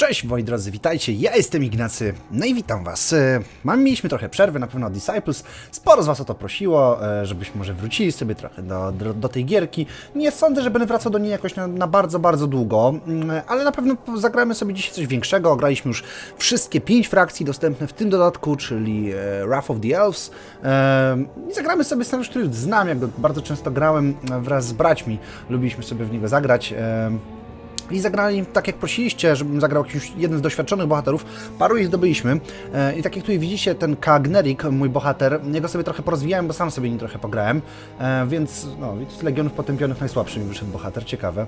Cześć moi drodzy, witajcie, ja jestem Ignacy, no i witam was. E, mieliśmy trochę przerwy na pewno od Disciples, sporo z was o to prosiło, e, żebyśmy może wrócili sobie trochę do, do, do tej gierki. Nie sądzę, że będę wracał do niej jakoś na, na bardzo, bardzo długo, mm, ale na pewno zagramy sobie dzisiaj coś większego. Graliśmy już wszystkie pięć frakcji dostępne w tym dodatku, czyli e, Wrath of the Elves. I zagramy sobie scenariusz, który znam, jak bardzo często grałem wraz z braćmi, lubiliśmy sobie w niego zagrać. I zagrali tak jak prosiliście, żebym zagrał jakiś jeden z doświadczonych bohaterów. Paru ich zdobyliśmy. E, I tak jak tutaj widzicie, ten Kagnerik, mój bohater, jego sobie trochę porozwijałem, bo sam sobie nim trochę pograłem. E, Więc no, z Legionów Potępionych najsłabszy mi wyszedł bohater, ciekawe.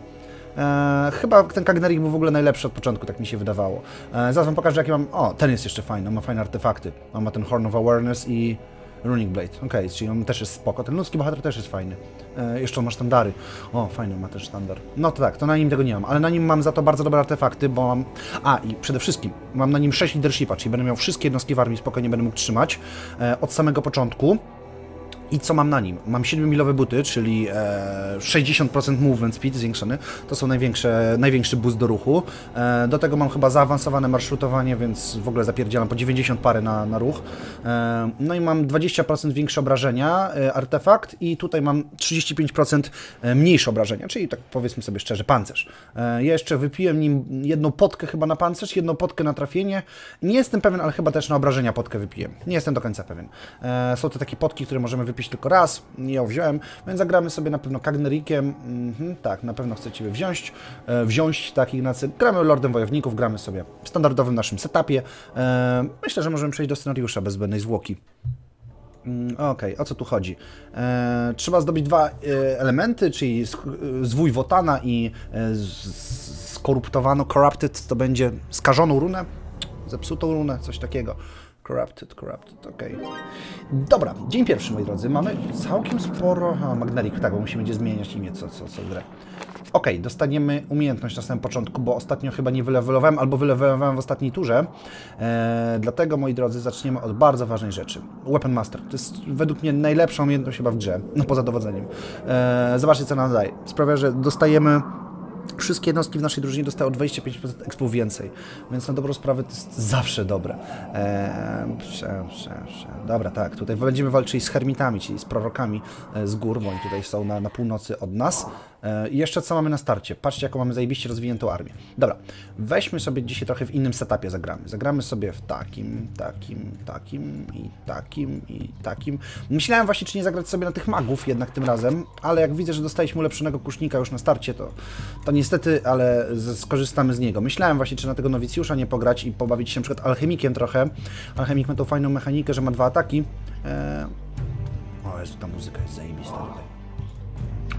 E, chyba ten Kagnerik był w ogóle najlepszy od początku, tak mi się wydawało. E, zaraz wam pokażę, jakie mam... O, ten jest jeszcze fajny, on ma fajne artefakty. On ma ten Horn of Awareness i Runic Blade. Okej, czyli on też jest spoko. Ten ludzki bohater też jest fajny. E, jeszcze on ma sztandary. O, fajny ma też sztandar. No to tak, to na nim tego nie mam, ale na nim mam za to bardzo dobre artefakty, bo mam... A, i przede wszystkim mam na nim 6 leadershipa, czyli będę miał wszystkie jednostki w armii, spokojnie będę mógł trzymać e, od samego początku. I co mam na nim? Mam 7-milowe buty, czyli e, 60% movement speed zwiększony. To są największe, największy boost do ruchu. E, do tego mam chyba zaawansowane marszrutowanie, więc w ogóle zapierdzielam po 90 pary na, na ruch. E, no i mam 20% większe obrażenia, e, artefakt i tutaj mam 35% mniejsze obrażenia, czyli tak powiedzmy sobie szczerze, pancerz. E, ja jeszcze wypiłem nim jedną potkę chyba na pancerz, jedną potkę na trafienie. Nie jestem pewien, ale chyba też na obrażenia potkę wypiłem. Nie jestem do końca pewien. E, są to takie potki, które możemy wypić tylko raz. Nie ją wziąłem, więc zagramy sobie na pewno Kagnerikiem. Mhm, tak, na pewno chcecie wziąć. E, wziąć, tak, Ignacy. Gramy Lordem Wojowników, gramy sobie w standardowym naszym setupie. E, myślę, że możemy przejść do scenariusza bez zbędnej zwłoki. Mm, Okej, o co tu chodzi? E, trzeba zdobyć dwa e, elementy, czyli sk- e, zwój Wotana i e, z- skoruptowano, corrupted, to będzie skażoną runę, zepsutą runę, coś takiego. Corrupted, corrupted, okej. Dobra, dzień pierwszy, moi drodzy. Mamy całkiem sporo... A, Magnerik, tak, bo musimy będzie zmieniać imię co, co, co grę. Okej, dostaniemy umiejętność na samym początku, bo ostatnio chyba nie wylewelowałem, albo wylewelowałem w ostatniej turze. E, dlatego, moi drodzy, zaczniemy od bardzo ważnej rzeczy. Weapon Master. To jest według mnie najlepsza umiejętność chyba w grze, no poza dowodzeniem. E, zobaczcie, co nam daje. Sprawia, że dostajemy Wszystkie jednostki w naszej drużynie dostały o 25% expu więcej, więc na dobrą sprawę to jest zawsze dobre. Eee, prze, prze, prze. Dobra, tak, tutaj będziemy walczyli z hermitami, czyli z prorokami e, z gór, bo oni tutaj są na, na północy od nas. E, I jeszcze co mamy na starcie? Patrzcie, jaką mamy zajebiście rozwiniętą armię. Dobra, weźmy sobie dzisiaj trochę w innym setupie zagramy. Zagramy sobie w takim, takim, takim i takim i takim. Myślałem właśnie, czy nie zagrać sobie na tych magów jednak tym razem, ale jak widzę, że dostaliśmy ulepszonego kusznika już na starcie, to, to niestety, ale skorzystamy z niego. Myślałem właśnie, czy na tego nowicjusza nie pograć i pobawić się przykład alchemikiem trochę. Alchemik ma tą fajną mechanikę, że ma dwa ataki. Eee... O Jezu, ta muzyka jest zajebista tutaj.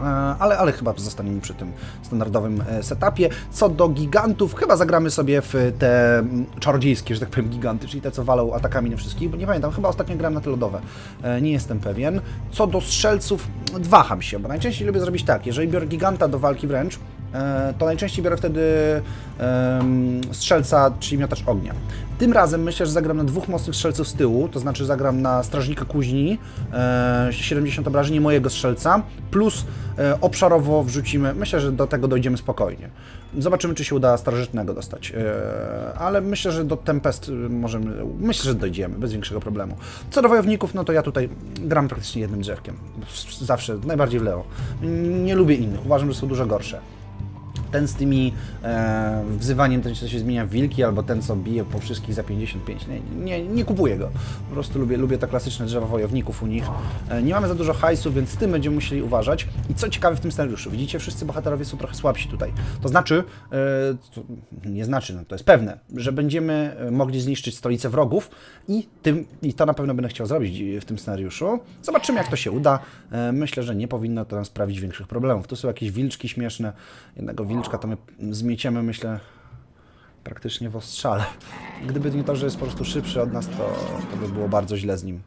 E, ale, ale chyba zostaniemy przy tym standardowym e, setupie. Co do gigantów, chyba zagramy sobie w te mm, czarodziejskie, że tak powiem, giganty, czyli te, co walą atakami na wszystkich, bo nie pamiętam, chyba ostatnio grałem na te lodowe. E, Nie jestem pewien. Co do strzelców, waham się, bo najczęściej lubię zrobić tak, jeżeli biorę giganta do walki wręcz, e, to najczęściej biorę wtedy strzelca, czyli miotacz ognia. Tym razem myślę, że zagram na dwóch mocnych strzelców z tyłu, to znaczy zagram na strażnika kuźni, e, 70 obrażeń mojego strzelca, plus e, obszarowo wrzucimy, myślę, że do tego dojdziemy spokojnie. Zobaczymy, czy się uda starożytnego dostać, e, ale myślę, że do Tempest e, możemy, myślę, że dojdziemy, bez większego problemu. Co do wojowników, no to ja tutaj gram praktycznie jednym drzewkiem, zawsze, najbardziej w Leo. Nie lubię innych, uważam, że są dużo gorsze ten z tymi e, wzywaniem, ten co się zmienia w wilki, albo ten co bije po wszystkich za 55. Nie, nie, nie kupuję go. Po prostu lubię, lubię te klasyczne drzewa wojowników u nich. E, nie mamy za dużo hajsu, więc z tym będziemy musieli uważać. I co ciekawe w tym scenariuszu, widzicie, wszyscy bohaterowie są trochę słabsi tutaj. To znaczy, e, to nie znaczy, no to jest pewne, że będziemy e, mogli zniszczyć stolicę wrogów i, tym, i to na pewno będę chciał zrobić w tym scenariuszu. Zobaczymy, jak to się uda. E, myślę, że nie powinno to nam sprawić większych problemów. Tu są jakieś wilczki śmieszne. Jednego wilczka to my zmieciemy, myślę, praktycznie w ostrzale. Gdyby nie to, że jest po prostu szybszy od nas, to, to by było bardzo źle z nim.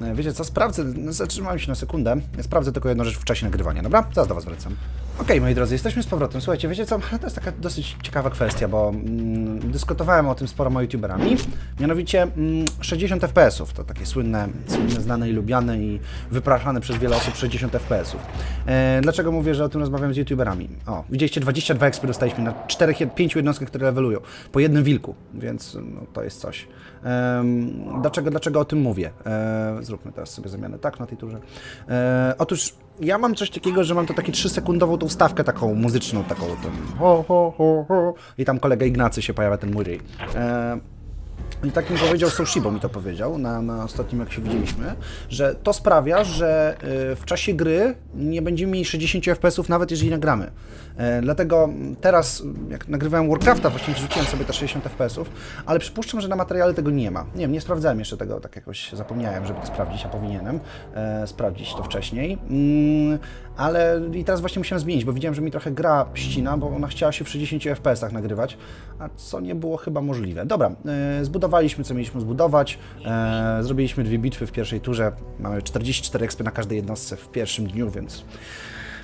E, Wiecie co, sprawdzę, no, zatrzymałem się na sekundę, sprawdzę tylko jedną rzecz w czasie nagrywania, dobra? Zaraz do Was wracam. Okej, moi drodzy, jesteśmy z powrotem. Słuchajcie, wiecie co? To jest taka dosyć ciekawa kwestia, bo mm, dyskutowałem o tym z youtuberami. Mianowicie mm, 60 FPS-ów to takie słynne, słynne, znane i lubiane i wypraszane przez wiele osób 60 FPS-ów. E, dlaczego mówię, że o tym rozmawiam z youtuberami? O, widzieliście 22 XP dostaliśmy na 4-5 jednostkach, które levelują. Po jednym wilku, więc no, to jest coś. Dlaczego, dlaczego o tym mówię? E, zróbmy teraz sobie zamianę tak na tej turze. E, otóż ja mam coś takiego, że mam to takie 3-sekundową tą stawkę taką muzyczną, taką ho, ho, ho, ho i tam kolega Ignacy się pojawia, ten Muri. E, i tak mi powiedział Soushibo mi to powiedział na, na ostatnim jak się widzieliśmy, że to sprawia, że y, w czasie gry nie będziemy mieli 60 FPS-ów nawet jeżeli nagramy. E, dlatego teraz jak nagrywałem Warcrafta właśnie wrzuciłem sobie te 60 FPS-ów, ale przypuszczam, że na materiale tego nie ma. Nie wiem, nie sprawdzałem jeszcze tego, tak jakoś zapomniałem, żeby to sprawdzić, a powinienem e, sprawdzić to wcześniej. Mm, ale i teraz właśnie musiałem zmienić, bo widziałem, że mi trochę gra ścina, bo ona chciała się w 60 FPS-ach nagrywać, a co nie było chyba możliwe. Dobra, e, zbudowaliśmy co mieliśmy zbudować, zrobiliśmy dwie bitwy w pierwszej turze, mamy 44 XP na każdej jednostce w pierwszym dniu, więc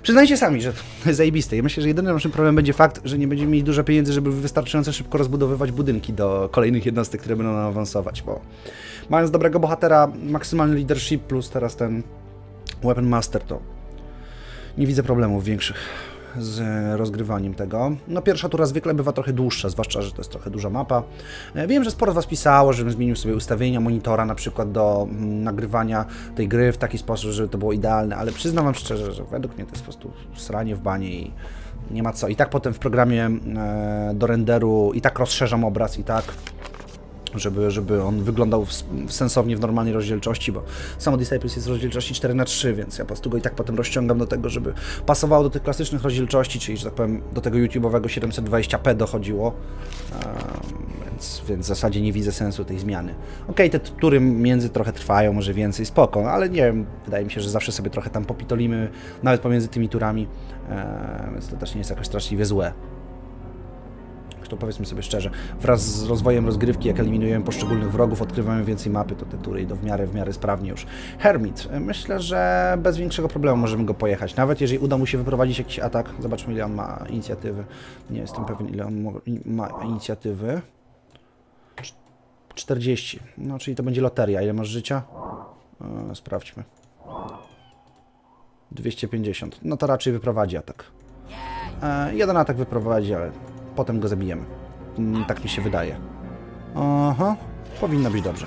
przyznajcie sami, że to jest zajebiste. Ja myślę, że jedynym naszym problemem będzie fakt, że nie będziemy mieli dużo pieniędzy, żeby wystarczająco szybko rozbudowywać budynki do kolejnych jednostek, które będą nam awansować, bo mając dobrego bohatera, maksymalny leadership plus teraz ten Weapon Master, to nie widzę problemów większych z rozgrywaniem tego. No pierwsza tura zwykle bywa trochę dłuższa, zwłaszcza, że to jest trochę duża mapa. E, Wiem, że sporo z Was pisało, żebym zmienił sobie ustawienia monitora na przykład do mm, nagrywania tej gry w taki sposób, żeby to było idealne, ale przyznam Wam szczerze, że według mnie to jest po prostu sranie w banie i nie ma co. I tak potem w programie e, do renderu i tak rozszerzam obraz i tak żeby, żeby on wyglądał w, sensownie w normalnej rozdzielczości, bo samo Disciples jest w rozdzielczości 4 na 3 więc ja po prostu go i tak potem rozciągam do tego, żeby pasowało do tych klasycznych rozdzielczości, czyli, że tak powiem, do tego YouTube'owego 720p dochodziło, Ehm, więc, więc w zasadzie nie widzę sensu tej zmiany. Okej, te tury między trochę trwają, może więcej, spoko, ale nie wiem, wydaje mi się, że zawsze sobie trochę tam popitolimy, nawet pomiędzy tymi turami, Ehm, więc to też nie jest jakoś straszliwie złe to powiedzmy sobie szczerze, wraz z rozwojem rozgrywki, jak eliminujemy poszczególnych wrogów, odkrywamy więcej mapy, to te tury idą w miarę, w miarę sprawnie już. Hermit, myślę, że bez większego problemu możemy go pojechać, nawet jeżeli uda mu się wyprowadzić jakiś atak, zobaczmy ile on ma inicjatywy, nie jestem pewien ile on ma inicjatywy. Cz- 40, no czyli to będzie loteria, ile masz życia? E, sprawdźmy. 250, no to raczej wyprowadzi atak. E, jeden atak wyprowadzi, ale potem go zabijemy. Mm, Tak mi się wydaje. Aha, powinno być dobrze.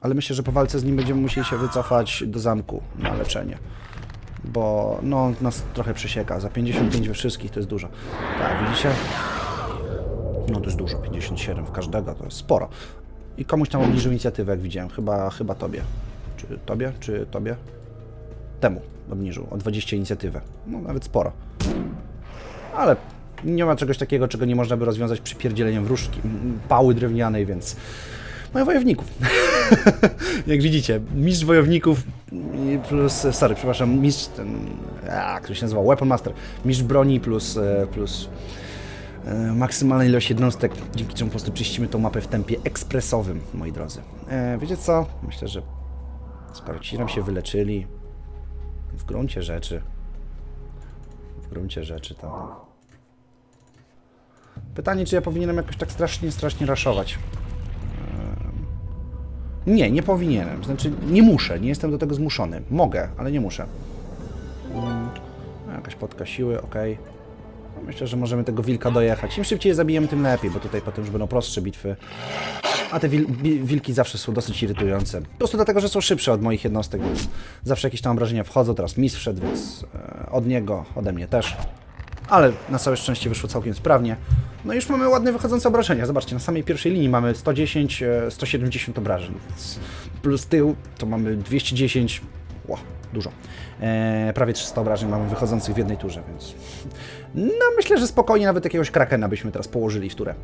Ale myślę, że po walce z nim będziemy musieli się wycofać do zamku na leczenie. Bo no, on nas trochę przesieka. Za 55 we wszystkich to jest dużo. Tak, widzicie? No to jest dużo, 57 w każdego, to jest sporo. I komuś tam obniżył inicjatywę, jak widziałem. Chyba, chyba tobie. Czy tobie? Czy tobie? Temu obniżył o 20 inicjatywę. No nawet sporo. Ale nie ma czegoś takiego, czego nie można by rozwiązać przypierdzieleniem wróżki, pały drewnianej, więc mają wojowników. Jak widzicie, mistrz wojowników plus, sorry, przepraszam, mistrz ten, a, to się nazywa, Weapon Master, mistrz broni plus, e, plus e, maksymalna ilość jednostek, dzięki czemu po prostu czyścimy tą mapę w tempie ekspresowym, moi drodzy. E, wiecie co? Myślę, że skoro ci nam się wyleczyli, w gruncie rzeczy, w gruncie rzeczy to... Pytanie, czy ja powinienem jakoś tak strasznie, strasznie raszować. Ehm, Nie, nie powinienem. Znaczy, nie muszę, nie jestem do tego zmuszony. Mogę, ale nie muszę. Mm, Jakaś podka siły, ok. Myślę, że możemy tego wilka dojechać. Im szybciej je zabijemy, tym lepiej, bo tutaj potem już będą prostsze bitwy. A te wil wilki zawsze są dosyć irytujące. Po prostu dlatego, że są szybsze od moich jednostek, więc zawsze jakieś tam obrażenia wchodzą. Teraz mistrz wszedł, więc e, od niego, ode mnie też. Ale na całe szczęście wyszło całkiem sprawnie. No i już mamy ładne wychodzące obrażenia. Zobaczcie, na samej pierwszej linii mamy 110, e, 170 obrażeń. Więc Plus tył to mamy 210. Ło, dużo. E, prawie 300 obrażeń mamy wychodzących w jednej turze, więc... No myślę, że spokojnie nawet jakiegoś krakena byśmy teraz położyli w turę.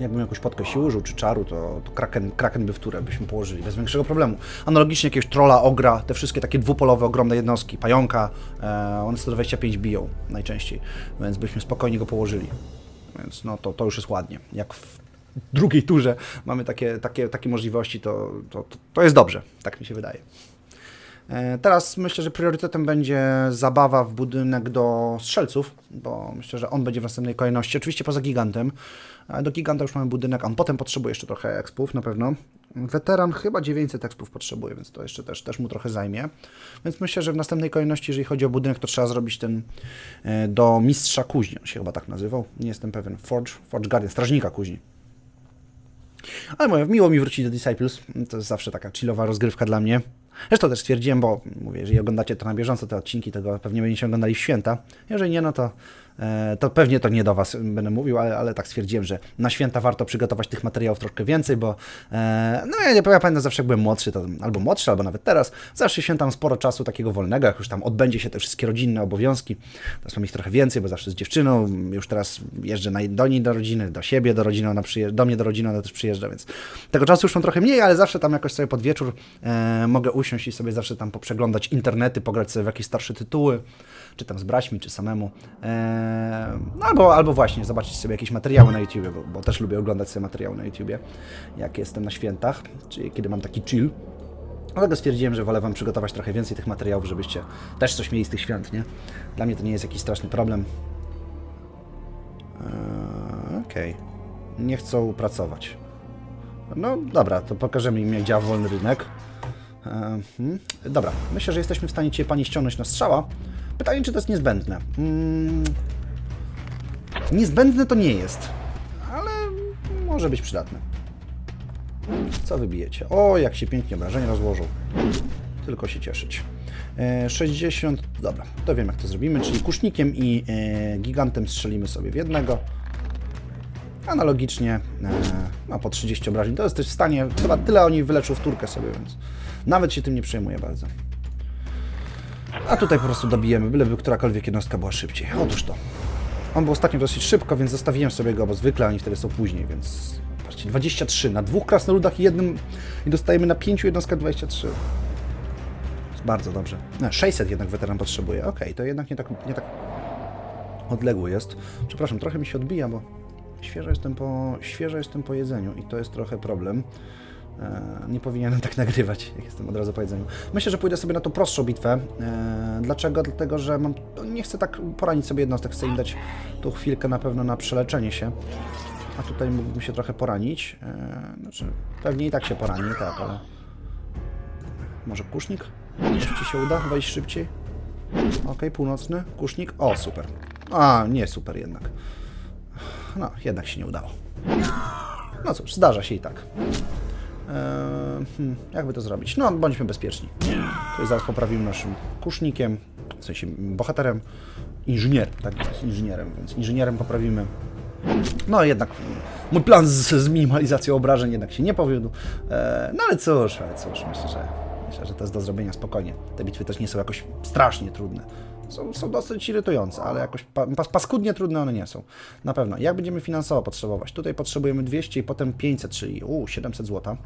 Jakbym jakąś podkę siły użył, czy czaru, to, to kraken, kraken by w turę byśmy położyli, bez większego problemu. Analogicznie jakiegoś trolla, ogra, te wszystkie takie dwupolowe, ogromne jednostki, pająka, e, one 125 biją najczęściej, więc byśmy spokojnie go położyli. Więc no to, to już jest ładnie. Jak w drugiej turze mamy takie, takie, takie możliwości, to, to, to, to jest dobrze, tak mi się wydaje. E, Teraz myślę, że priorytetem będzie zabawa w budynek do strzelców, bo myślę, że on będzie w następnej kolejności. Oczywiście poza gigantem. Do giganta już mamy budynek, on potem potrzebuje jeszcze trochę expów na pewno. Weteran chyba 900 expów potrzebuje, więc to jeszcze też, też mu trochę zajmie. Więc myślę, że w następnej kolejności, jeżeli chodzi o budynek, to trzeba zrobić ten e, do mistrza kuźni. On się chyba tak nazywał. Nie jestem pewien. Forge, Forge Guardian, strażnika kuźni. Ale mówię, miło mi wrócić do Disciples. To jest zawsze taka chillowa rozgrywka dla mnie. Zresztą też stwierdziłem, bo mówię, jeżeli oglądacie to na bieżąco, te odcinki, tego pewnie będziecie oglądali w święta. Jeżeli nie, no to, to pewnie to nie do Was będę mówił, ale, ale tak stwierdziłem, że na święta warto przygotować tych materiałów troszkę więcej, bo e, no ja ja pamiętam zawsze jak byłem młodszy, to albo młodszy, albo nawet teraz, zawsze świętam sporo czasu takiego wolnego, jak już tam odbędzie się te wszystkie rodzinne obowiązki. Teraz mam ich trochę więcej, bo zawsze z dziewczyną, już teraz jeżdżę do niej do rodziny, do siebie do rodziny, ona przyjeżdża, do mnie do rodziny, ona też przyjeżdża, więc tego czasu już mam trochę mniej, ale zawsze tam jakoś sobie pod wieczór e, mogę usiąść i sobie zawsze tam poprzeglądać internety, pograć sobie w jakieś starsze tytuły, czy tam z braćmi, czy samemu. E, no albo, albo właśnie zobaczyć sobie jakieś materiały na YouTubie, bo, bo też lubię oglądać sobie materiały na YouTubie, jak jestem na świętach, czy kiedy mam taki chill. Dlatego stwierdziłem, że wolę Wam przygotować trochę więcej tych materiałów, żebyście też coś mieli z tych świąt, nie? Dla mnie to nie jest jakiś straszny problem. Eee, Okej. Nie chcą pracować. No dobra, to pokażemy im jak działa wolny rynek. Eee, hmm. Dobra, myślę, że jesteśmy w stanie Cię Pani ściągnąć na strzała. Pytanie, czy to jest niezbędne? Mm, niezbędne to nie jest, ale może być przydatne. Co wybijecie? O, jak się pięknie obrażenie rozłożą. Tylko się cieszyć. E, 60, dobra, to wiem jak to zrobimy, czyli kusznikiem i e, gigantem strzelimy sobie w jednego. Analogicznie, e, no po 30 obrażeń, to jest w stanie, chyba tyle oni wyleczą w turkę sobie, więc nawet się tym nie przejmuję bardzo. A tutaj po prostu dobijemy, byleby którakolwiek jednostka była szybciej. Otóż to. On był ostatnio dosyć szybko, więc zostawiłem sobie go, bo zwykle oni wtedy są później, więc... Patrzcie, 23 na dwóch krasnoludach i jednym... i dostajemy na pięciu jednostkach 23. Jest bardzo dobrze. No, 600 jednak weteran potrzebuje. Okej, to jednak nie tak, nie tak odległy jest. Przepraszam, trochę mi się odbija, bo świeżo jestem po, świeżo jestem po jedzeniu i to jest trochę problem. E, Nie powinienem tak nagrywać, jak jestem od razu po jedzeniu. Myślę, że pójdę sobie na tą prostszą bitwę. E, Dlaczego? Dlatego, że mam, nie chcę tak poranić sobie jednostek, chcę im dać tu chwilkę na pewno na przeleczenie się. A tutaj mógłbym się trochę poranić. E, Znaczy, pewnie i tak się porani, tak, ale... Może kusznik? Czy ci się uda wejść szybciej? Ok, północny. Kusznik. O, super. A, nie super jednak. No, jednak się nie udało. No cóż, zdarza się i tak. Eee, hmm, jakby to zrobić? No, bądźmy bezpieczni. Tutaj zaraz poprawimy naszym kusznikiem, w sensie bohaterem, inżynierem, tak, inżynierem, więc inżynierem poprawimy. No jednak mój plan z, z minimalizacją obrażeń jednak się nie powiódł. Eee, no ale cóż, ale cóż, myślę, że myślę, że to jest do zrobienia spokojnie. Te bitwy też nie są jakoś strasznie trudne. Są, są dosyć irytujące, ale jakoś pa, pas, paskudnie trudne one nie są. Na pewno. Jak będziemy finansowo potrzebować? Tutaj potrzebujemy 200 i potem 500, czyli u, 700 zł.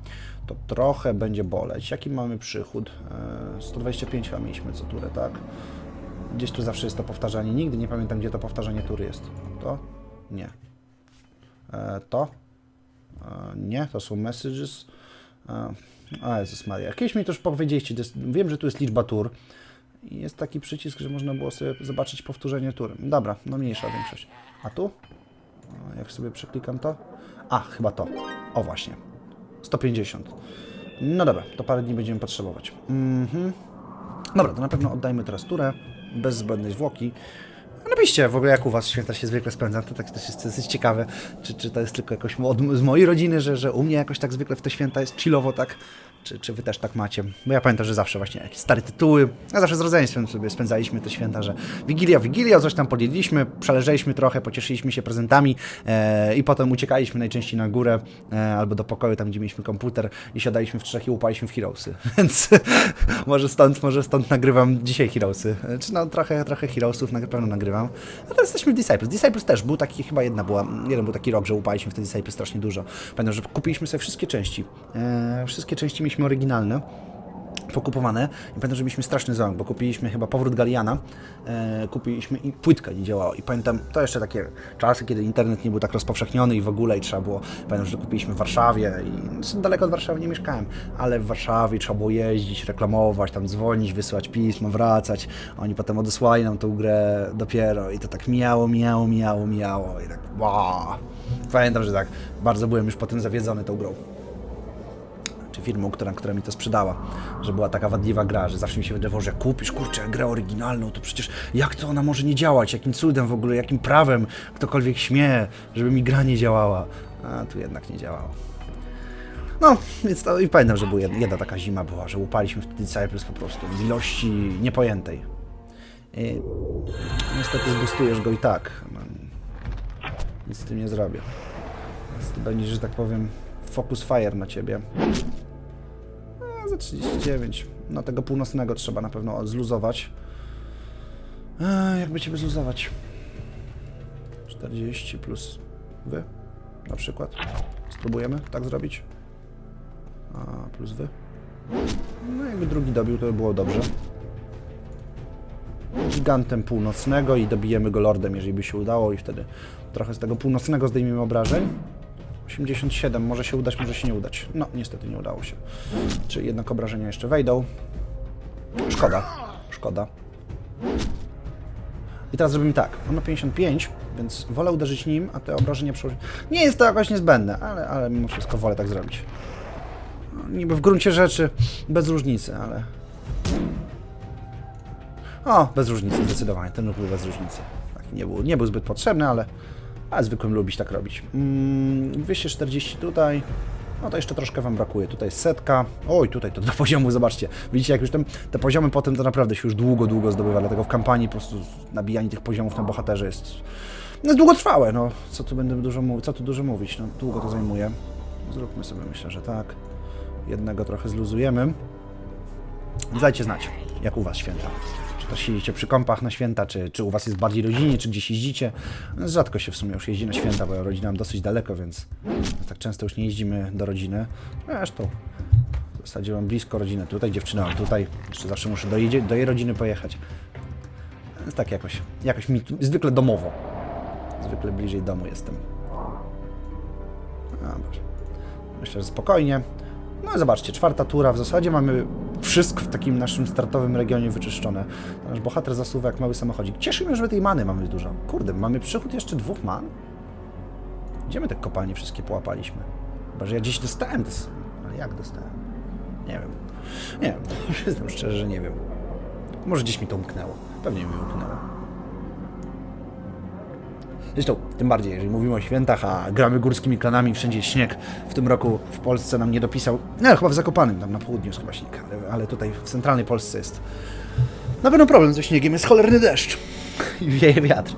To trochę będzie boleć. Jaki mamy przychód? Eee, 125 chyba mieliśmy co turę, tak? Gdzieś tu zawsze jest to powtarzanie. Nigdy nie pamiętam, gdzie to powtarzanie tury jest. To? Nie. E, to? E, nie, to są messages. E, a Jezus Maria. Kiedyś mi to już powiedzieliście, wiem, że tu jest liczba tur. I jest taki przycisk, że można było sobie zobaczyć powtórzenie tury. Dobra, no mniejsza większość. A tu? Jak sobie przeklikam to? A, chyba to. O właśnie. 150. No dobra, to parę dni będziemy potrzebować. Mhm. Dobra, to na pewno oddajmy teraz turę. Bez zbędnej zwłoki. Napiszcie w ogóle, jak u Was święta się zwykle spędza. To tak też jest dosyć ciekawe. Czy, czy to jest tylko jakoś od, z mojej rodziny, że, że u mnie jakoś tak zwykle w te święta jest chillowo, tak? Czy, czy Wy też tak macie? Bo ja pamiętam, że zawsze właśnie jakieś stare tytuły. Ja zawsze z rodzeństwem sobie spędzaliśmy te święta, że Wigilia, Wigilia, coś tam podjedliśmy, przeleżeliśmy trochę, pocieszyliśmy się prezentami e, i potem uciekaliśmy najczęściej na górę e, albo do pokoju, tam gdzie mieliśmy komputer i siadaliśmy w trzech i łupaliśmy w Heroesy. Więc może stąd, może stąd nagrywam dzisiaj Heroesy. E, Czy no trochę, trochę Heroesów na pewno nagrywam. A teraz jesteśmy w Disciples. Disciples też był taki, chyba jedna była, jeden był taki rok, że upaliśmy w te Disciples strasznie dużo. Pamiętam, że kupiliśmy sobie wszystkie części. E, wszystkie części mieliśmy oryginalne. pokupowane. I pamiętam, że mieliśmy straszny zamok, bo kupiliśmy chyba powrót Galiana, e, kupiliśmy i płytka nie działała. I pamiętam, to jeszcze takie czasy, kiedy internet nie był tak rozpowszechniony i w ogóle i trzeba było, pamiętam, że kupiliśmy w Warszawie i daleko od Warszawy nie mieszkałem, ale w Warszawie trzeba było jeździć, reklamować, tam dzwonić, wysyłać pisma, wracać. Oni potem odesłali nam tą grę dopiero i to tak mijało, mijało, mijało, mijało i tak wow. Pamiętam, że tak bardzo byłem już potem zawiedzony tą grą firmą, która, która mi to sprzedała, że była taka wadliwa gra, że zawsze mi się wydawało, że jak kupisz, kurczę, grę oryginalną, to przecież jak to ona może nie działać, jakim cudem w ogóle, jakim prawem ktokolwiek śmie, żeby mi gra nie działała. A tu jednak nie działała. No, więc to i pamiętam, że była jedna, taka zima była, że łupaliśmy wtedy Cypress po prostu w ilości niepojętej. I niestety zbustujesz go i tak. No, nic z tym nie zrobię. Więc to będzie, że tak powiem, focus fire na ciebie. Za 39. No tego północnego trzeba na pewno zluzować. A, jakby ciebie zluzować? 40 plus wy, na przykład. Spróbujemy tak zrobić. A, plus wy. No jakby drugi dobił, to by było dobrze. Gigantem północnego i dobijemy go lordem, jeżeli by się udało i wtedy trochę z tego północnego zdejmiemy obrażeń. 87, może się udać, może się nie udać. No, niestety nie udało się. Czy jednak obrażenia jeszcze wejdą? Szkoda, szkoda. I teraz zrobimy tak. On ma 55, więc wolę uderzyć nim, a te obrażenia przełożyć. Nie jest to jakoś niezbędne, ale, ale mimo wszystko wolę tak zrobić. No, niby w gruncie rzeczy bez różnicy, ale... O, bez różnicy, zdecydowanie. Ten ruch był bez różnicy. Tak, nie, był, nie był zbyt potrzebny, ale, ale zwykłym lubić tak robić. Mm, 240 tutaj. No to jeszcze troszkę Wam brakuje. Tutaj setka. Oj, tutaj to do poziomu, zobaczcie. Widzicie, jak już ten, te poziomy potem to naprawdę się już długo, długo zdobywa. Dlatego w kampanii po prostu nabijanie tych poziomów na bohaterze jest, no jest długotrwałe. No, co tu będę dużo mówić? Co tu dużo mówić? No, długo to zajmuje. Zróbmy sobie, myślę, że tak. Jednego trochę zluzujemy. Dajcie znać, jak u Was święta. Siedzicie przy kąpach na święta, czy, czy u Was jest bardziej rodzinnie, czy gdzieś jeździcie. No, rzadko się w sumie już jeździ na święta, bo rodzina mam dosyć daleko, więc tak często już nie jeździmy do rodziny. No, Zresztą w zasadzie mam blisko rodzinę tutaj, dziewczynę mam tutaj. Jeszcze zawsze muszę do jej, do jej rodziny pojechać. Więc tak jakoś, jakoś mi tu, zwykle domowo. Zwykle bliżej domu jestem. Myślę, że spokojnie. No zobaczcie, czwarta tura, w zasadzie mamy wszystko w takim naszym startowym regionie wyczyszczone. Nasz bohater zasuwa jak mały samochodzik. Cieszy mnie, że tej many mamy dużo. Kurde, mamy przychód jeszcze dwóch man? Gdzie my te kopalnie wszystkie połapaliśmy? Chyba, że ja gdzieś dostałem, dos- ale jak dostałem? Nie wiem. Nie wiem, przyznam szczerze, że nie wiem. Może gdzieś mi to umknęło. Pewnie mi umknęło. Zresztą, tym bardziej, jeżeli mówimy o świętach, a gramy górskimi klanami, wszędzie śnieg. W tym roku w Polsce nam nie dopisał, no chyba w Zakopanym, tam na południu jest chyba śnieg, ale, ale tutaj w centralnej Polsce jest na pewno problem ze śniegiem, jest cholerny deszcz i wieje wiatr.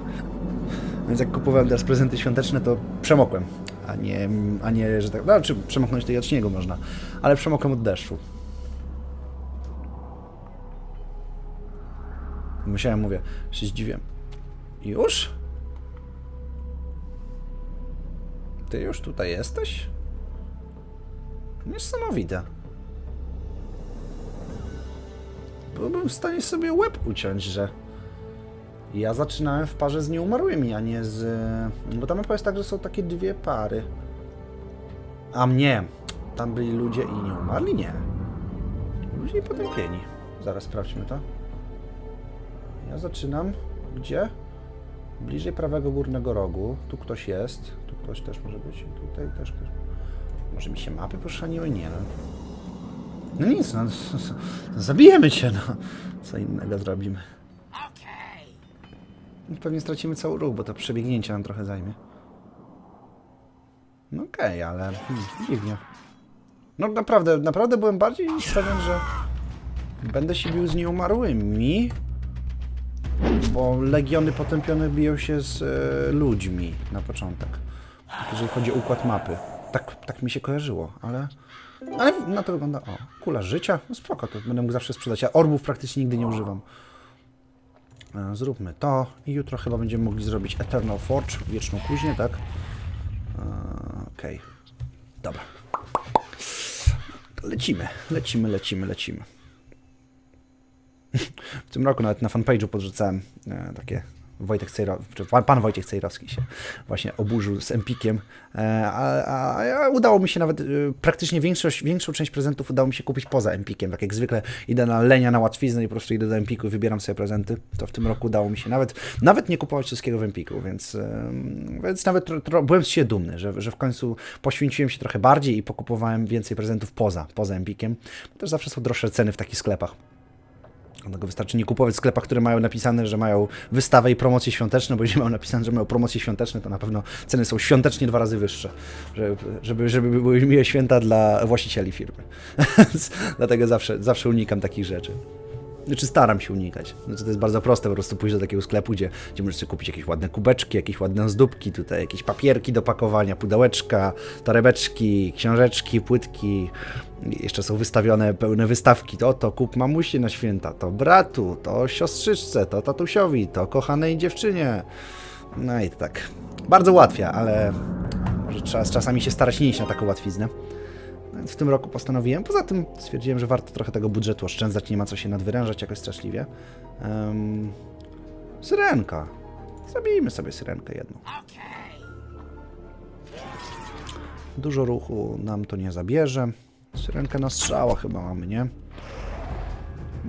Więc jak kupowałem teraz prezenty świąteczne, to przemokłem, a nie, a nie że tak, no, czy przemoknąć to i od śniegu można, ale przemokłem od deszczu. Musiałem, mówię, się zdziwiłem. Już? Ty już tutaj jesteś? Niesamowite. Byłbym w stanie sobie łeb uciąć, że ja zaczynałem w parze z nieumarłymi, a nie z... Bo tam jest tak, że są takie dwie pary. A mnie. Tam byli ludzie i nie umarli? Nie. Ludzie potępieni. Zaraz sprawdźmy to. Ja zaczynam... Gdzie? Bliżej prawego górnego rogu. Tu ktoś jest. Tu ktoś też może być. Tutaj też ktoś. Może mi się mapy poszaniły? Nie no. No nic, no. Zabijemy cię, no. Co innego zrobimy. No Pewnie stracimy cały ruch, bo to przebiegnięcie nam trochę zajmie. No okej, ale hmm, dziwnie. No naprawdę, naprawdę byłem bardziej pewien, że będę się bił z nieumarłymi, bo legiony potępione biją się z e, ludźmi na początek. Jeżeli chodzi o układ mapy. Tak, tak mi się kojarzyło, ale... Ale na to wygląda... O, kula życia? No spoko, to będę mógł zawsze sprzedać. Ja orbów praktycznie nigdy nie używam. E, Zróbmy to i jutro chyba będziemy mogli zrobić Eternal Forge, wieczną kuźnię, tak? E, Okej. Dobra. Lecimy, lecimy, lecimy, lecimy. W tym roku nawet na fanpage'u podrzucałem e, takie Wojtek Cejrowski, pan, Wojciech Cejrowski się właśnie oburzył z Empikiem, e, a, a, a udało mi się nawet e, praktycznie większość, większą część prezentów udało mi się kupić poza Empikiem. Tak jak zwykle idę na lenia, na łatwiznę i po prostu idę do Empiku i wybieram sobie prezenty. To w tym roku udało mi się nawet, nawet nie kupować wszystkiego w Empiku, więc, więc nawet tro, tro, byłem z siebie dumny, że, że w końcu poświęciłem się trochę bardziej i pokupowałem więcej prezentów poza, poza Empikiem. Bo też zawsze są droższe ceny w takich sklepach. Dlatego wystarczy nie kupować w sklepach, które mają napisane, że mają wystawę i promocje świąteczne, bo jeżeli mają napisane, że mają promocje świąteczne, to na pewno ceny są świątecznie dwa razy wyższe, żeby, żeby, żeby były miłe święta dla właścicieli firmy. Dlatego zawsze, zawsze unikam takich rzeczy. Znaczy staram się unikać. Znaczy to jest bardzo proste po prostu pójść do takiego sklepu, gdzie, gdzie możesz sobie kupić jakieś ładne kubeczki, jakieś ładne ozdóbki, tutaj jakieś papierki do pakowania, pudełeczka, torebeczki, książeczki, płytki. Jeszcze są wystawione pełne wystawki. To, to kup mamusi na święta, to bratu, to siostrzyczce, to tatusiowi, to kochanej dziewczynie. No i tak. Bardzo ułatwia, ale może trzeba czasami się starać nie iść na taką łatwiznę. Więc w tym roku postanowiłem. Poza tym stwierdziłem, że warto trochę tego budżetu oszczędzać, nie ma co się nadwyrężać jakoś straszliwie. Um, syrenka. Zabijmy sobie syrenkę jedną. Dużo ruchu nam to nie zabierze. Syrenkę na strzała chyba mamy, nie?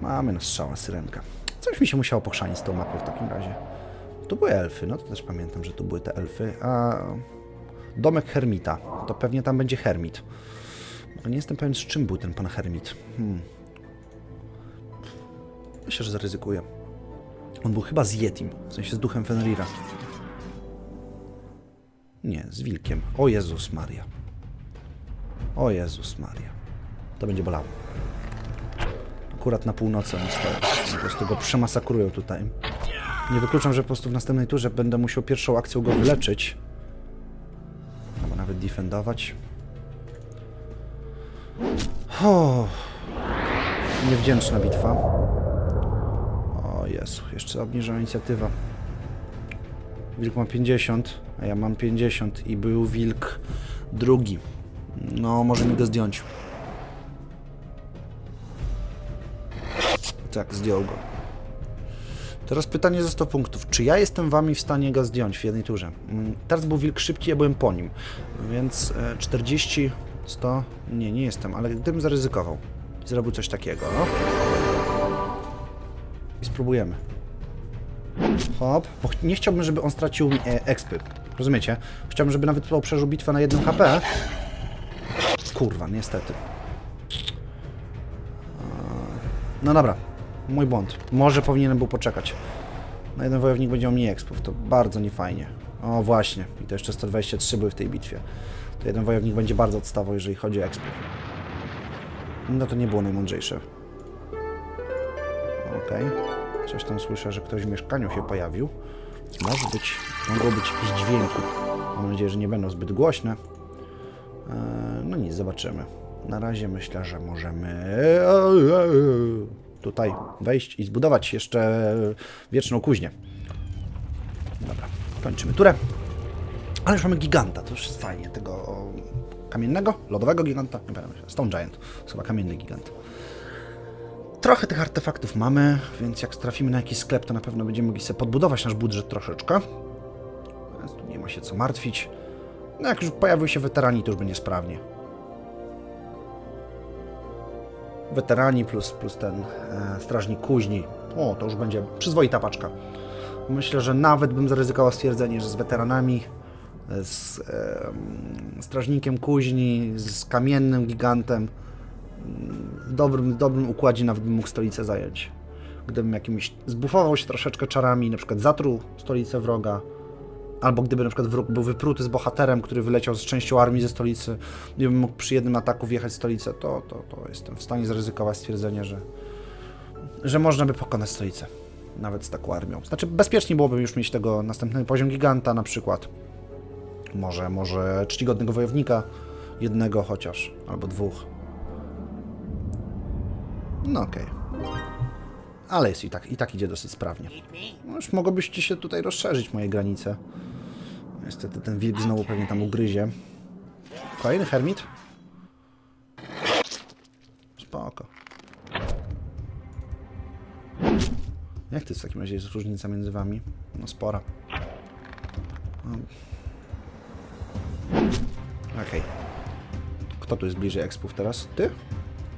Mamy na strzała syrenka. Coś mi się musiało pochrzanić z tą mapą w takim razie. Tu były elfy, no to też pamiętam, że tu były te elfy. A domek Hermita. To pewnie tam będzie Hermit. Nie jestem pewien, z czym był ten pan Hermit. Hmm. Myślę, że zaryzykuję. On był chyba z Yetim, w sensie z duchem Fenrira. Nie, z wilkiem. O Jezus Maria. O Jezus Maria. To będzie bolało. Akurat na północy on stoi. Po prostu go przemasakrują tutaj. Nie wykluczam, że po prostu w następnej turze będę musiał pierwszą akcją go wyleczyć. Albo nawet defendować. O, niewdzięczna bitwa. O Jezu, jeszcze obniżona inicjatywa. Wilk ma 50, a ja mam 50 i był wilk drugi. No, może mi go zdjąć. Tak, zdjął go. Teraz pytanie ze 100 punktów. Czy ja jestem wami w stanie go zdjąć w jednej turze? Mm, Teraz był wilk szybki, ja byłem po nim. Więc e, 40, 100... Nie, nie jestem, ale gdybym zaryzykował i zrobił coś takiego, no. I spróbujemy. Hop, bo nie chciałbym, żeby on stracił e, expy. Rozumiecie? Chciałbym, żeby nawet on przeżył bitwę na jednym HP. Kurwa, niestety. No dobra, mój błąd. Może powinienem był poczekać. Na jeden wojownik będzie miał mniej expów, to bardzo niefajnie. O właśnie, i to jeszcze 123 były w tej bitwie. To jeden wojownik będzie bardzo odstawał, jeżeli chodzi o expy. No to nie było najmądrzejsze. Okej. Coś tam słyszę, że ktoś w mieszkaniu się pojawił. Może być, mogło być jakieś dźwięki. Mam nadzieję, że nie będą zbyt głośne. Eee, no nic, zobaczymy. Na razie myślę, że możemy tutaj wejść i zbudować jeszcze wieczną kuźnię. Dobra, kończymy turę. Ale już mamy giganta, to już jest fajnie. Tego kamiennego, lodowego giganta, nie pamiętam, Stone Giant, to chyba kamienny gigant. Trochę tych artefaktów mamy, więc jak trafimy na jakiś sklep, to na pewno będziemy mogli sobie podbudować nasz budżet troszeczkę. Więc tu nie ma się co martwić. No jak już pojawił się weterani, to już będzie sprawnie. Weterani plus, plus ten e, strażnik kuźni. O, to już będzie przyzwoita paczka. Myślę, że nawet bym zaryzykował stwierdzenie, że z weteranami, z e, strażnikiem kuźni, z kamiennym gigantem, w dobrym, dobrym układzie nawet bym mógł stolicę zająć. Gdybym jakimś zbufował się troszeczkę czarami, na przykład zatruł stolicę wroga, albo gdyby na przykład wróg był wypruty z bohaterem, który wyleciał z częścią armii ze stolicy, gdybym mógł przy jednym ataku wjechać w stolicę, to, to, to jestem w stanie zaryzykować stwierdzenie, że, że można by pokonać stolicę. Nawet z taką armią. Znaczy, bezpiecznie byłoby już mieć tego następny poziom giganta na przykład. Może, może czcigodnego wojownika, jednego chociaż, albo dwóch. No okej. Ale jest i tak, i tak idzie dosyć sprawnie. No już mogłobyście się tutaj rozszerzyć moje granice. Niestety ten wilk znowu pewnie tam ugryzie. Kolejny hermit? Spoko. Jak to jest w takim razie jest różnica między wami? No spora. No. Okej. Kto tu jest bliżej expów teraz? Ty?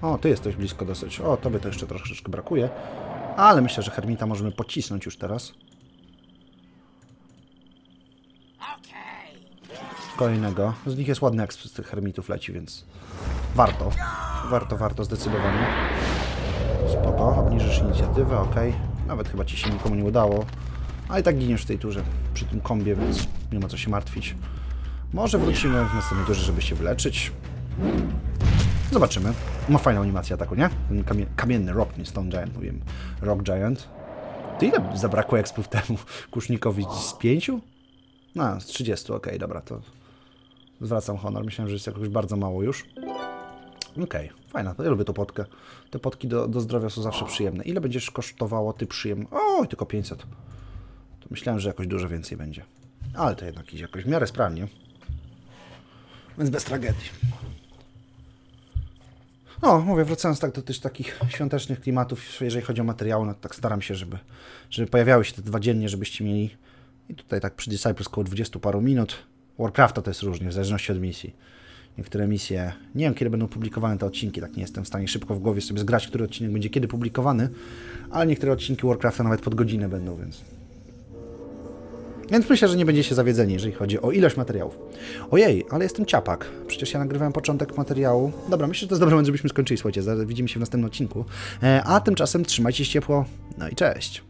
O, ty jesteś blisko dosyć. O, tobie to jeszcze troszeczkę brakuje. Ale myślę, że Hermita możemy pocisnąć już teraz. Kolejnego. Z nich jest ładny exp z tych Hermitów leci, więc warto. Warto, warto zdecydowanie. Spoko, obniżysz inicjatywę, ok. Nawet chyba ci się nikomu nie udało. Ale i tak giniesz w tej turze przy tym kombie, więc nie ma co się martwić. Może wrócimy w następnej turze, żeby się wyleczyć. Zobaczymy. Ma fajną animację ataku, nie? Ten kamie kamienny rock, nie Stone Giant, mówiłem. Rock Giant. To ile zabrakło expów temu kusznikowi? Z pięciu? No, z 30, okej, dobra, to zwracam honor. Myślałem, że jest jakoś bardzo mało już. Okej, fajna, to ja lubię tą potkę. Te potki do, do zdrowia są zawsze przyjemne. Ile będziesz kosztowało ty przyjemne? O, tylko 500. To myślałem, że jakoś dużo więcej będzie. Ale to jednak idzie jakoś w miarę sprawnie. Więc bez tragedii. O, mówię, wracając tak do tych takich świątecznych klimatów, jeżeli chodzi o materiały, no to tak staram się, żeby, żeby pojawiały się te dwa dziennie, żebyście mieli i tutaj tak przy Disciples około 20 paru minut. Warcrafta to jest różnie, w zależności od misji. Niektóre misje, nie wiem kiedy będą publikowane te odcinki, tak nie jestem w stanie szybko w głowie sobie zgrać, który odcinek będzie kiedy publikowany, ale niektóre odcinki Warcrafta nawet pod godzinę będą, więc... Więc myślę, że nie będziecie zawiedzeni, jeżeli chodzi o ilość materiałów. Ojej, ale jestem ciapak. Przecież ja nagrywałem początek materiału. Dobra, myślę, że to jest dobry moment, żebyśmy skończyli. Słuchajcie, widzimy się w następnym odcinku. E, a tymczasem trzymajcie się ciepło. No i cześć.